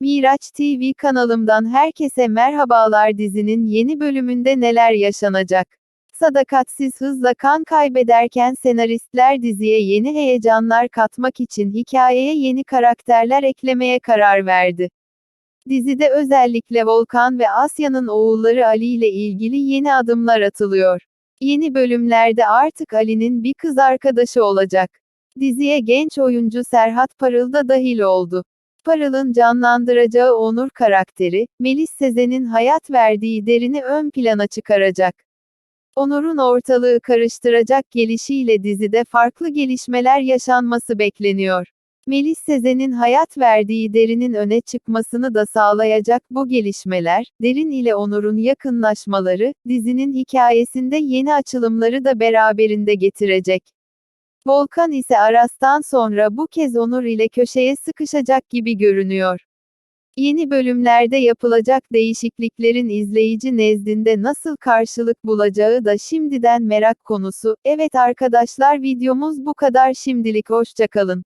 Miraç TV kanalımdan herkese merhabalar dizinin yeni bölümünde neler yaşanacak? Sadakatsiz hızla kan kaybederken senaristler diziye yeni heyecanlar katmak için hikayeye yeni karakterler eklemeye karar verdi. Dizide özellikle Volkan ve Asya'nın oğulları Ali ile ilgili yeni adımlar atılıyor. Yeni bölümlerde artık Ali'nin bir kız arkadaşı olacak. Diziye genç oyuncu Serhat Parıl da dahil oldu. Parıl'ın canlandıracağı Onur karakteri, Melis Sezen'in hayat verdiği derini ön plana çıkaracak. Onur'un ortalığı karıştıracak gelişiyle dizide farklı gelişmeler yaşanması bekleniyor. Melis Sezen'in hayat verdiği derinin öne çıkmasını da sağlayacak bu gelişmeler, derin ile Onur'un yakınlaşmaları, dizinin hikayesinde yeni açılımları da beraberinde getirecek. Volkan ise Aras'tan sonra bu kez Onur ile köşeye sıkışacak gibi görünüyor. Yeni bölümlerde yapılacak değişikliklerin izleyici nezdinde nasıl karşılık bulacağı da şimdiden merak konusu. Evet arkadaşlar videomuz bu kadar şimdilik hoşçakalın.